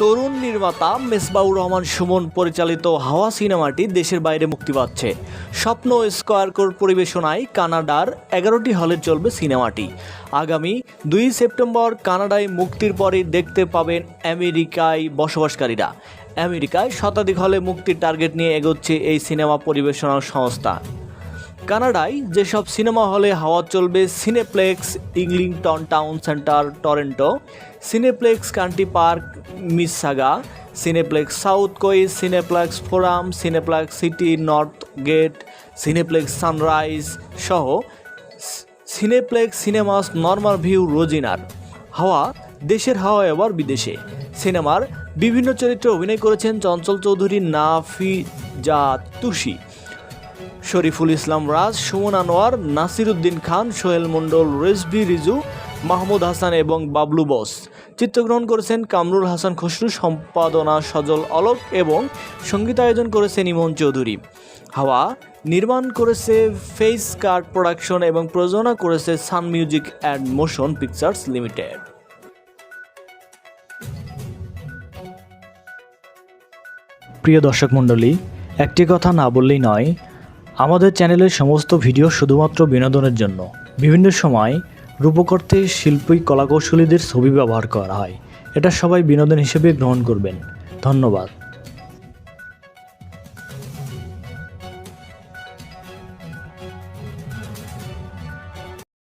তরুণ নির্মাতা মেসবাউর রহমান সুমন পরিচালিত হাওয়া সিনেমাটি দেশের বাইরে মুক্তি পাচ্ছে। স্বপ্ন স্কোয়ার কোর পরিবেশনায় কানাডার এগারোটি হলে চলবে সিনেমাটি। আগামী দুই সেপ্টেম্বর কানাডায় মুক্তির পরে দেখতে পাবেন আমেরিকায় বসবাসকারীরা। আমেরিকায় শতাধিক হলে মুক্তির টার্গেট নিয়ে এগোচ্ছে এই সিনেমা পরিবেশনা সংস্থা। কানাডায় যেসব সিনেমা হলে হাওয়া চলবে, Cineplex Eglinton town centre, Toronto, Cineplex country park, Mississauga, Cineplex south keys Cineplex forum, Cineplex city north gate, Cineplex sunrise সহ সিনেপ্লেক্স সিনেমাস নর্মাল ভিউ রোজিনার। হাওয়া দেশের হাওয়া এবার বিদেশে। সিনেমার বিভিন্ন চরিত্রে অভিনয় করেছেন চঞ্চল চৌধুরী, নাফি নাফিজা তুষি শরীফুল ইসলাম রাজ, সুমন আনোয়ার, নাসিরুদ্দিন খান, সোহেল মণ্ডল রেজবি রিজু, মাহমুদ হাসান এবং বাবলু বস। চিত্রগ্রহণ করেছেন কামরুল হাসান খসরু, সম্পাদনা সজল অলক এবং সঙ্গীতায়োজন করেছেন ইমন চৌধুরী। হাওয়া নির্মাণ করেছে ফেস কার্ড প্রোডাকশন এবং প্রযোজনা করেছে sun music and motion pictures limited. প্রিয় দর্শক মণ্ডলী, একটি কথা না বললেই নয় আমাদের চ্যানেলের সমস্ত ভিডিও শুধুমাত্র বিনোদনের জন্য। বিভিন্ন সময় রূপকর্তে শিল্পী কলাকৌশলীদের ছবি ব্যবহার করা হয়। এটা সবাই বিনোদন হিসেবে গ্রহণ করবেন। ধন্যবাদ।